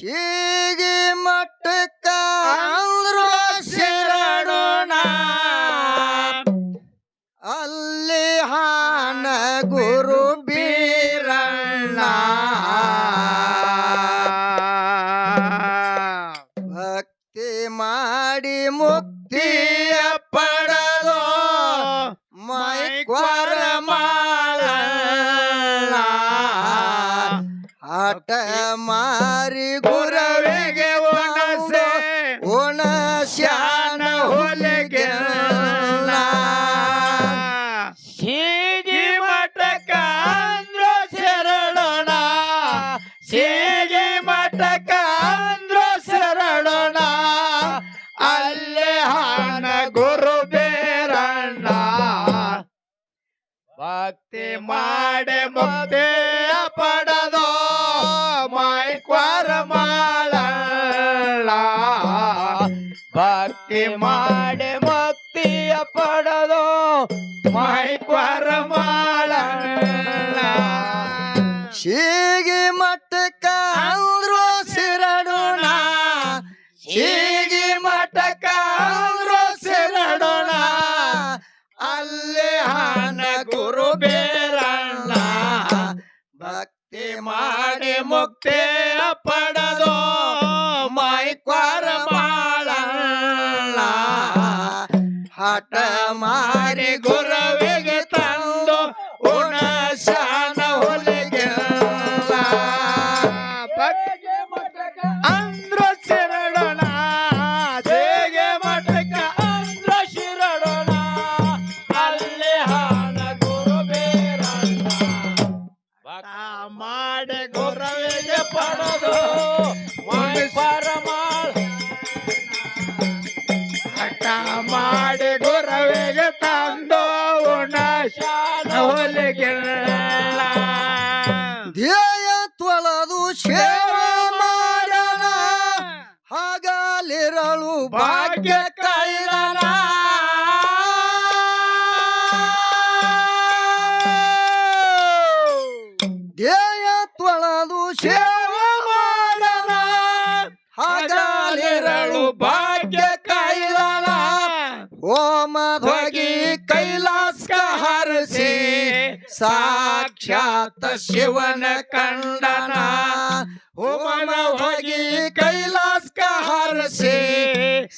ಶೀಗಿ ಮಟ್ಟಕ್ಕ ಮುಕ್ತಿಯ ಪಡೆದು ಮೈಕ್ವಾರ ಮಾಳ ಭಕ್ತಿ ಮಾಡಿ ಮುಕ್ತಿಯ ಶೀಗಿ ಮಠಕ ಸೇವೆ ಮಾಡೋಣ ಹಾಗಲಿರಳು ಭಾಗ್ಯ ಕೈಲಾನ ಓಮ ಧ್ವಗಿ ಕೈಲಾಸ ಹರಸಿ ಸಾಕ್ಷಾತ್ ಶಿವನ ಕಂಡನ. ಓಮನ ಹೋಗಿ ಕೈಲಾಸ ಹರಸಿ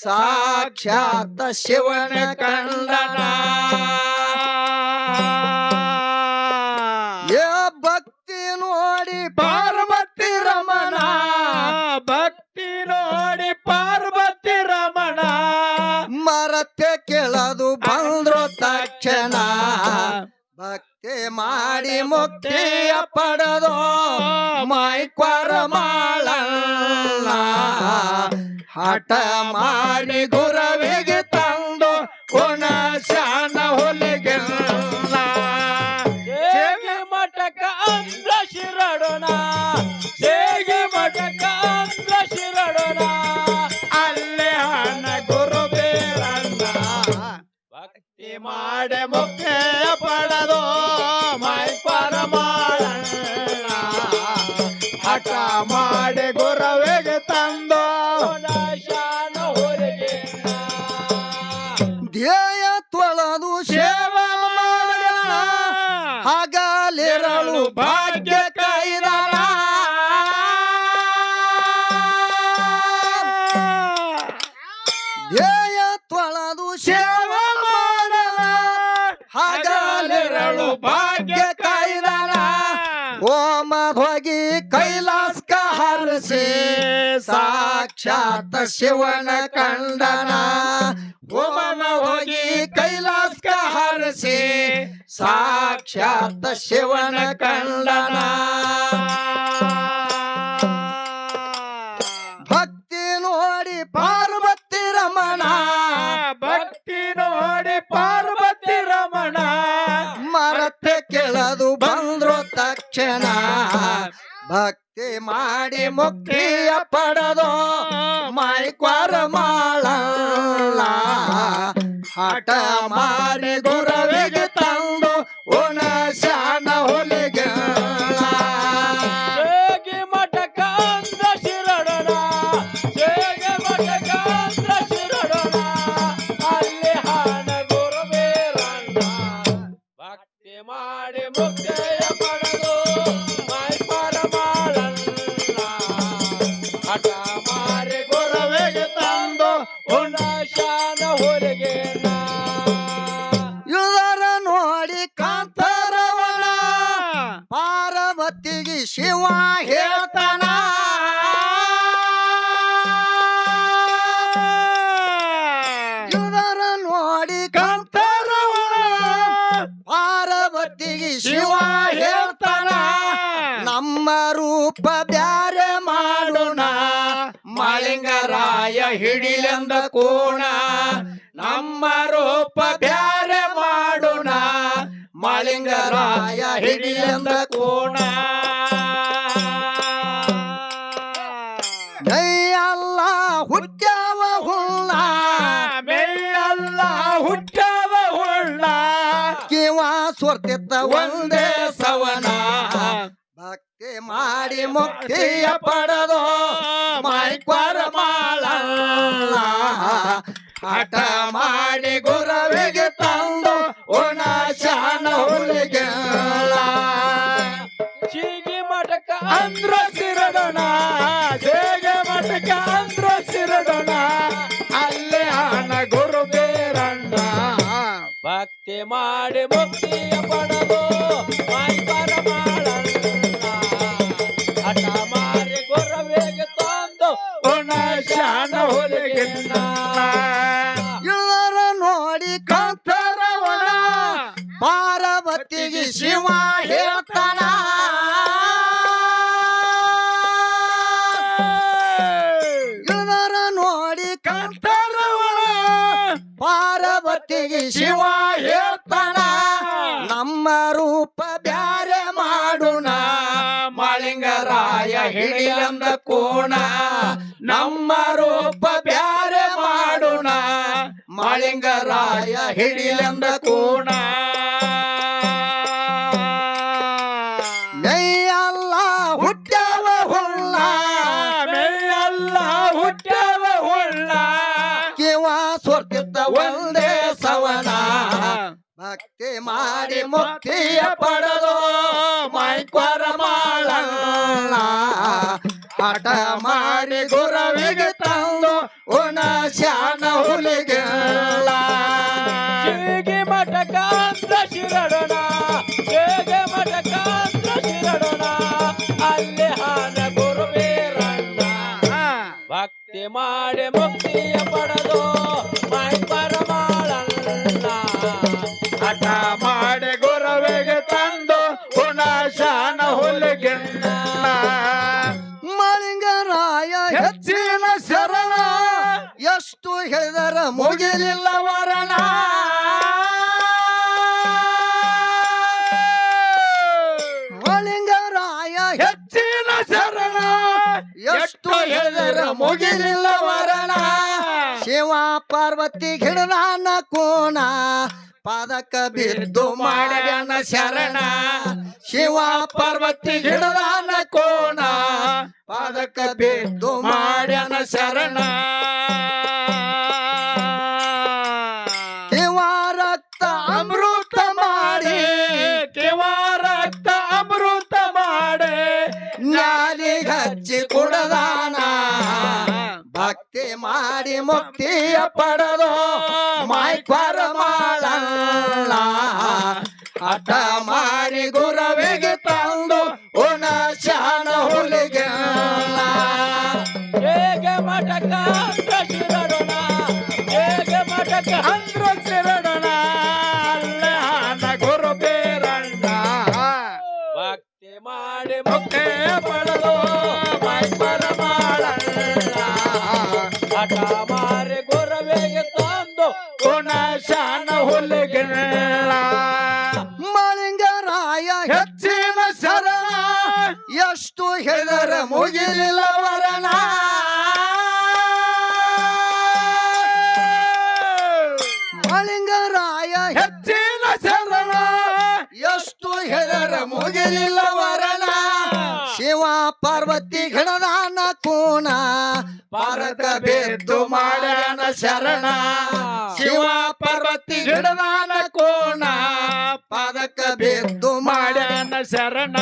ಸಾಕ್ಷಾತ್ ಶಿವನ ಕಂಡನ. ಮುಕ್ತಿಯ ಪಡೆದು ಮೈಕ್ವರ ಮಾಳ ಹಠ ಮಾಡಿ ಗುರವಿಗೆ ತಂದು ಗುಣ ಮಾಡೆ ಮುಖ್ಯ ಪಡದು ಮೈ ಪರಮಾಳಣ್ಣ ಹಠ ಮಾಡಿ ಹೋಮಧ್ವಗಿ ಕೈಲಾಸ ಹರಸಿ ಸಾಕ್ಷಾತ್ ಶಿವನ ಕಂಡನ ಹೋಮನ ಹೋಗಿ ಕೈಲಾಸ ಹರಸಿ ಸಾಕ್ಷಾತ್ ಶಿವನ ಕಂಡನ ಭಕ್ತಿ ನೋಡಿ ಪಾರ್ವತಿ ರಮಣ ಭಕ್ತಿ ನೋಡಿ ಪಾರ್ವತಿ ರಮಣ ಮರತೆ ಕೆಳದು ಬಂದ್ರು ತಕ್ಷಣ. ಭಕ್ತಿ ಮಾಡಿ ಮುಕ್ತಿಯ ಪಡೆದು ಮೈಕ್ವಾರ ಮಾಳ ಹಠ ಪಾರ್ವತಿಗೆ ಶಿವ ಹೇಳ್ತಾನ? ಇವರ ನೋಡಿ ಕಂತರ ಪಾರ್ವತಿಗೆ ಶಿವ ಹೇಳ್ತಾನ? ನಮ್ಮ ರೂಪ ಬ್ಯಾರೆ ಮಾಡೋಣ, ಮಾಳಿಂಗರಾಯ ಹಿಡಿಲೆಂದ ಕೋಣ. ನಮ್ಮ ರೂಪ ಬ್ಯಾರೆ ಮಾಳಿಂಗರಾಯ ಹಿಡಿಯಂದ ಕೋಣ. ನೈಯಲ್ಲ ಹುಳ್ಳ ಹುಲ್ಲ. ಮೇಯಲ್ಲ ಹುಟ್ಟವ ಹುಳ್ಳ ಕಿವ ಸ್ವರ್ತಿತ್ತ ಒಂದೇ ಸವನ. ಭಕ್ತಿ ಮಾಡಿ ಮುಕ್ತಿಯ ಪಡೆದು ಮೈಕ್ವರ ಮಾಳಲ್ಲ ಹಠ ಮಾಡಿ ಗುರವಿಗೆ ತಂದು ಉಣ ಶಾನ ಹುಲಿಗೆ ಚೀಗಿ ಮಟಕ ಅಂದ್ರ ಸಿರಡಣ ಜೇಗೆ ಮಟಕ ಅಂದ್ರ ಸಿರಡಣ ಅಲ್ಲೇ ಹಣ ಗುರು ಬೇರಣ್ಣ. ಭಕ್ತಿ ಮಾಡಿ ಮುಕ್ತಿಯ ಪಡೆದು ಶಿವ ಹೇಳ್ತಾನ ನಮ್ಮ ರೂಪ ಬ್ಯಾರೆ ಮಾಡೋಣ. ಮಾಳಿಂಗರಾಯ ಹಿಡಿಲಂದ ಕೋಣ. ನಮ್ಮ ರೂಪ ಬ್ಯಾರೆ ಮಾಡೋಣ. ಮಾಳಿಂಗರಾಯ ಹಿಡಿಲಂದ ಕೋಣ. ಪಡೆದು ಮೈಕ್ವರ ಮಾಡಲ್ಲ ಆಟ ಮಾಡಿ ಗುರವಿಗೆ ತಂದು ಉಣ ಶಾನ ಹುಲಿಗೆ ಶಿವಿಗೆ ಮಠಕ ಅಂದ್ರ ಶಿರಡೋಣ ಹೇಗೆ ಮಠಕ ಅಂದ್ರ ಶಿರಡೋಣ ಅಲ್ಲಿ ಹಾನ ಗುರು ಭಕ್ತಿ ಮಾಡಿ ಮುಕ್ತಿಯ ಪಡೆದು ಮೈ ಮಾಡಲ್ಲ ಹಠ ಮುಗಿಲಿಲ್ಲ ವರಣ ಮಳಿಂಗರಾಯ ಹೆಚ್ಚಿನ ಶರಣ ಎಷ್ಟು ಹೇಳಿದರ ಮುಗಿಲಿಲ್ಲ ವರಣ ಶಿವ ಪಾರ್ವತಿ ಗಿಡನಾನ ಕೋಣ ಪಾದಕ ಬಿದ್ದು ಮಾಡ್ಯಾನ ಶರಣ. ಶಿವ ಪಾರ್ವತಿ ಗಿಡನಾನ ಕೋಣ ಪಾದಕ ಬಿದ್ದು ಮಾಡ್ಯಾನ ಶರಣ. ಕುಡದಾನ ಭಕ್ತಿ ಮಾಡಿ ಮುಕ್ತಿಯ ಪಡೆದು ಮೈಕ್ವರ ಮಾಡಲ್ಲ ಹಠ ಮಾರಿ ಗೊರವೆಗೆ ತಂದು ಗುಣಶಾನ ಹುಲಿಗಿಲ್ಲ. ಮಳಿಂಗರಾಯ ಹೆಚ್ಚಿನ ಶರಣ ಎಷ್ಟು ಹೆದರ ಮುಗಿಲಿಲ್ಲ ವರಣ ಮಳಿಂಗರಾಯ ಹೆಚ್ಚಿನ ಶರಣ ಎಷ್ಟು ಹೆದರ ಮುಗಿಲಿಲ್ಲ ವರಣ ಶಿವ ಪಾರ್ವತಿ ಗಣನಾನ ಕೂನ, ಪಾರಕ ಬೇದ್ದು ಮಾಡ್ಯಾನ ಶರಣ. ಶಿವ ಪಾರ್ವತಿ ಗಣನಾನ ಕೋಣ ಪಾದಕ ಬೇದ್ದು ಮಾಡ್ಯ ಮಾಡ್ಯಾನ ಶರಣ.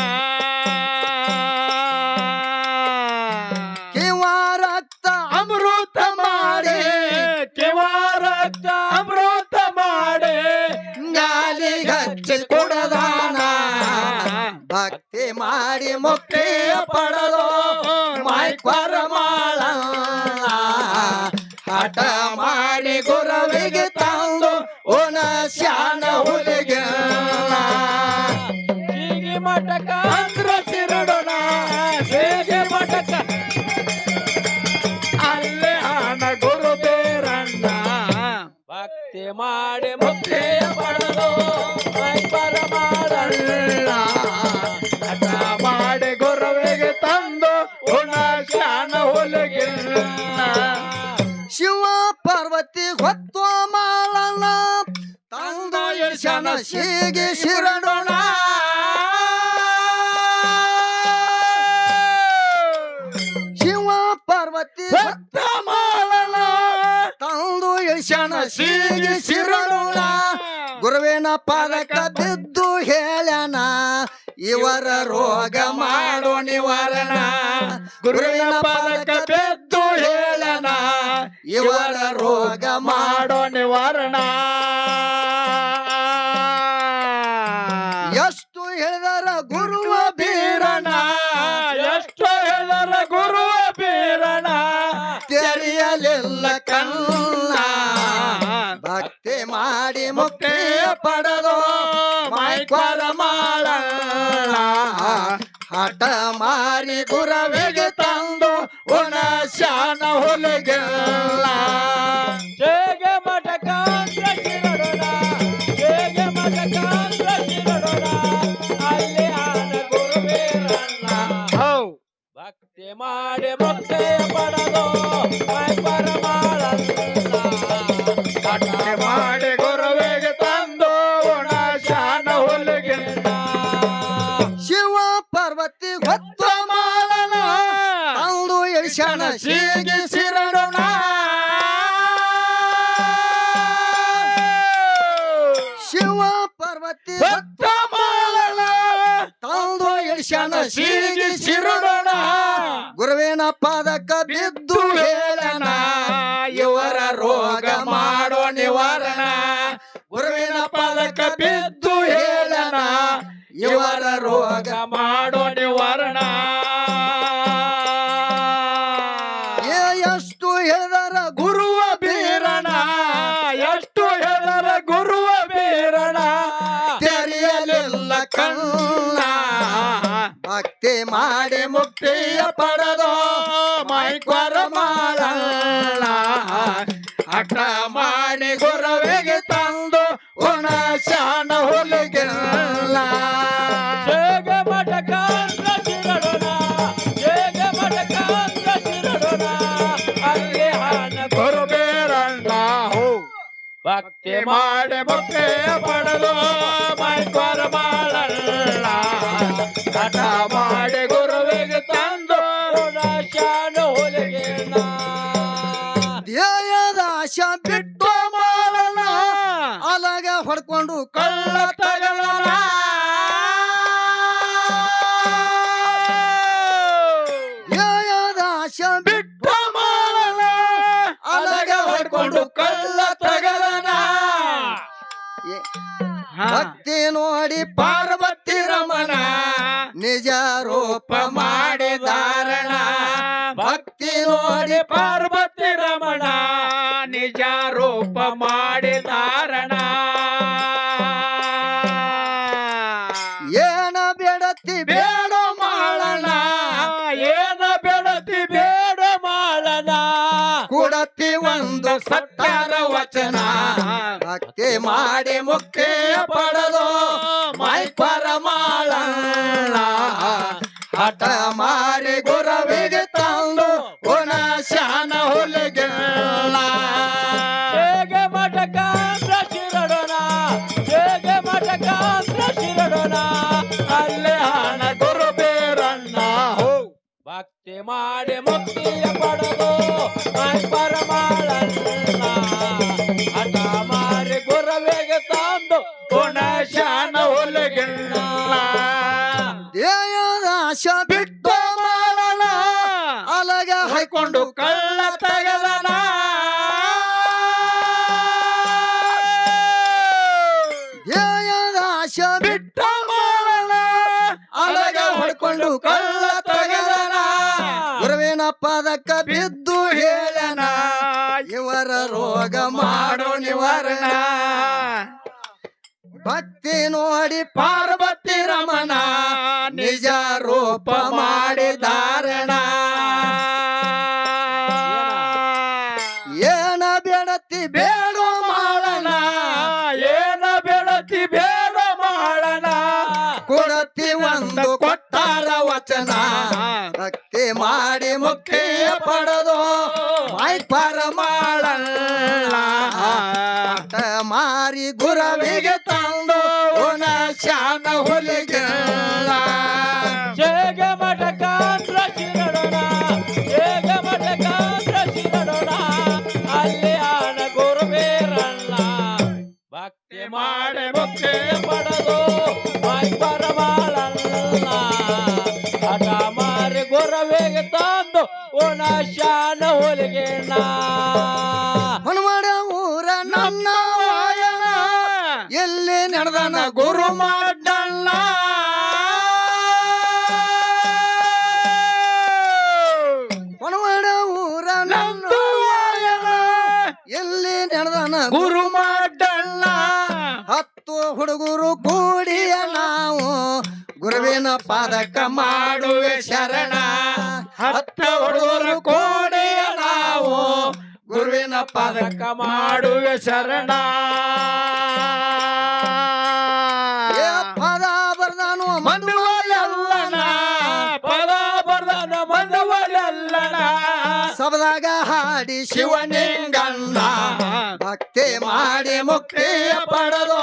ಮಾಡಿ ಗೊರವೆಗೆ ತಂದು ಗುಣ ಶಾನ ಹೊಲಗಿಲ್ಲ. ಶಿವ ಪಾರ್ವತಿ ಹೊತ್ತು ಮಾಳನ ತಂದು ಯಶನ ಶಿಗೆ ಶಿರಡೋಣ. ಶಿವ ಪಾರ್ವತಿ ಹೊತ್ತು ಮಾಲನ ತಂದು ಯಶನ ಶಿಗೆ ಶಿರಡೋಣ. ಗುರುವಿನ ಪಾದಕ ಬಿದ್ದು ಇವರ ರೋಗ ಮಾಡೋ ನಿವಾರಣ. ಗುರುವಿನ ಪಾದಕ ಬೆದ್ದು ಹೇಳನ ಇವರ ರೋಗ ಮಾಡೋ ಮಾಡೋ ನಿವಾರಣ. ಮುಕ್ತಿಯ ಪಡೆದು ಮೈಕ್ವರ ಮಾಡ ಹಠ ಮಾರಿ ಗುರವಿಗೆ ತಂದು ಉಣ ಶಾನ ಹುಲಿಗೆಲ್ಲ. ಹೇಗೆ ಶಿರಡೋಣ ಹೇಗೆ ಅಲ್ಲಿ ಆನ ಭಕ್ತಿ ಮಾಡಿ ಪಡೆದು ಮಾಡಿ ಎಳಿಸಣ ಸಿರಡೋಣ ಶಿವ ಪಾರ್ವತಿ ತಂದು ಸೀಗಿ ಸಿರಡೋಣ ಗುರುವಿನ ಪಾದಕ ಬಿದ್ದು ಹೇಳನ ಇವರ ರೋಗ ಮಾಡೋ ನಿವಾರಣ. ಗುರುವಿನ ಪಾದಕ ಬಿದ್ದು ಮೈಕ್ವರ ಮಾಡ ಮಾಡಿ ಗುರುವಿಗೆ ತಂದು ಉಣ ಶಾನ ಬೀರಣ್ಣ ಭಕ್ತಿ ಮಾಡಿ ಭಕ್ತಿ ಪಡೆದು ಮೈಕ್ವರ ಮಾಡಲ್ಲ ಕಟ ಮಾಡಿ ಹೊಡ್ಕೊಂಡು ಕಳ್ಳ ತಗಲನ ಭಕ್ತಿ ನೋಡಿ ಪಾರ್ವತಿ ರಮಣ ನಿಜ ರೂಪ ಮಾಡಿ ಧಾರಣ ಭಕ್ತಿ ನೋಡಿ ಪಾರ್ವತಿ ರಮಣ ನಿಜ ರೂಪ ಮಾಡಿದಾರಣ. ಏನ ಒಂದು ಸತ್ತಾರ ವಚನ. ಭಕ್ತಿ ಮಾಡಿ ಮುಖ್ಯ ಪಡೆದು ಮೈ ಪರಮಾಳ ಹಠ ಮಾರಿ ಗುರವಿಗೆ ಹಾಕೊಂಡು ಕಳ್ಳ ತೆಗೆದನ. ಆಶ ಬಿಟ್ಟ ಅಲಗ ಹೊಡ್ಕೊಂಡು ಕಳ್ಳ ತೆಗೆದನ. ಗುರುವಿನ ಪದಕ್ಕ ಬಿದ್ದು ಹೇಳನ. ಇವರ ರೋಗ ಮಾಡೋ ನಿವಾರಣ. ಭಕ್ತಿ ನೋಡಿ ಪಾರ್ವತಿ ರಮಣ. ನಿಜ ರೂಪ ಮಾಡಿ ಕೊಡತಿ ಒಂದು ಕೊಟ್ಟಾರ ವಚನ. ಭಕ್ತಿ ಮಾಡಿ ಮುಖ್ಯ ಪಡೆದು ಮೈಪರ ಮಾಡಲ್ಲ ಮಾರಿ ಗುರವಿಗೆ ತಂದು ಉಣ ಶಾನ ಹುಲಿಗೆ ಮಾಡಿ ಮುಕ್ತಿ ಪಡೆದು ಪರಮಾಳಲ್ಲ ಹಠ ಮಾರಿ ಗುರವಿಗೆ ತಂದು ಉಣ ಶಾನ ಹೊಲಿಗೆ ಊರ ನನ್ನ ಎಲ್ಲಿ ನಡೆದನ ಗುರು ಹನುಮಡ ಊರ ನನ್ನ ಎಲ್ಲಿ ನಡೆದನ ಗುರು ಹುಡುಗರು ಕೂಡಿಯ ನಾವು. ಗುರುವಿನ ಪಾದಕ ಮಾಡುವೆ ಶರಣ. ಹತ್ತ ಹುಡುಗರು ಕೂಡಿಯ ನಾವು. ಗುರುವಿನ ಪಾದಕ ಮಾಡುವೆ ಶರಣ. ಸಬದಾಗ ಹಾಡಿ ಶಿವನಿಂಗಣ್ಣ ಭಕ್ತಿ ಮಾಡಿ ಮುಕ್ತಿ ಪಡೆದು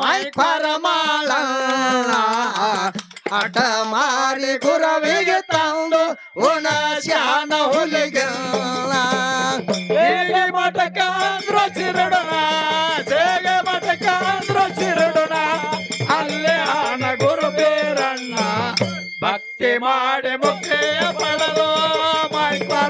ಮೈ ಪರಮಾಳ ಹಠ ಮಾರಿ ಗುರವಿಗೆ ತಂದು ಉಣ ಶಾನ ಹುಲಿಗಲ್ಲ. ಹೇಗೆ ಮಠಕಾಂದ್ರ ಶಿರಡೋಣ, ಹೇಗೆ ಮಠಕಾಂದ್ರ ಶಿರಡೋಣ. ಅಲ್ಲೇ ಆನ ಗುರು ಬೇರಣ್ಣ, ಭಕ್ತಿ ಮಾಡಿ ಮುಕ್ತಿಯ ಪಡೆದು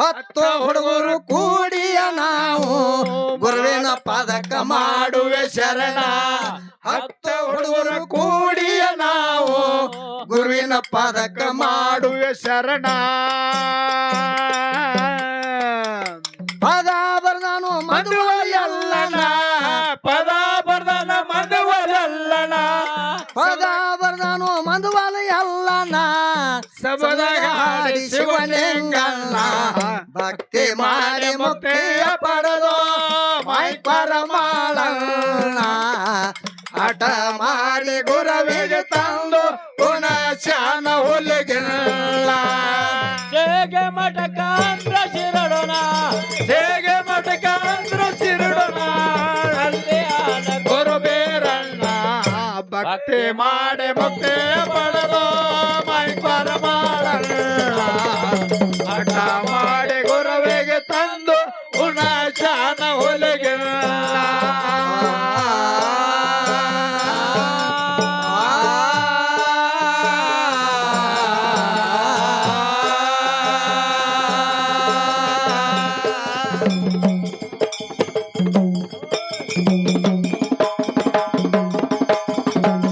ಹತ್ತು ಹುಡುಗರು ಕೂಡಿಯ ನಾವು. ಗುರುವಿನ ಪದಕ ಮಾಡುವೆ ಶರಣ. ಹತ್ತು ಹುಡುಗರು ಕೂಡಿಯ ನಾವು. ಗುರುವಿನ ಪದಕ ಮಾಡುವೆ ಶರಣ. ಹಾಡಿ ಶಿವಲಿಂಗಲ್ಲ ಭಕ್ತಿ ಮಾಡಿ ಮುಕ್ತಿಯ ಪಡೆದು ಮೈ ಪರಮಾಳ ಹಠ ಮಾಡಿ ಗುರವಿಗೆ ತಂದು ಗುಣ ಶಾನ ಹುಲಿಗಿಲ್ಲ. ಹೇಗೆ ಮಠಕಾಂದ್ರ ಶಿರಡೋಣ? ಹೇಗೆ ಮಠಕಾಂದ್ರ ಶಿರಡೋಣ? ಅಲ್ಲಿ ಭಕ್ತಿ ಮಾಡಿ ಮುಕ್ತಿಯ ಪಡೆದು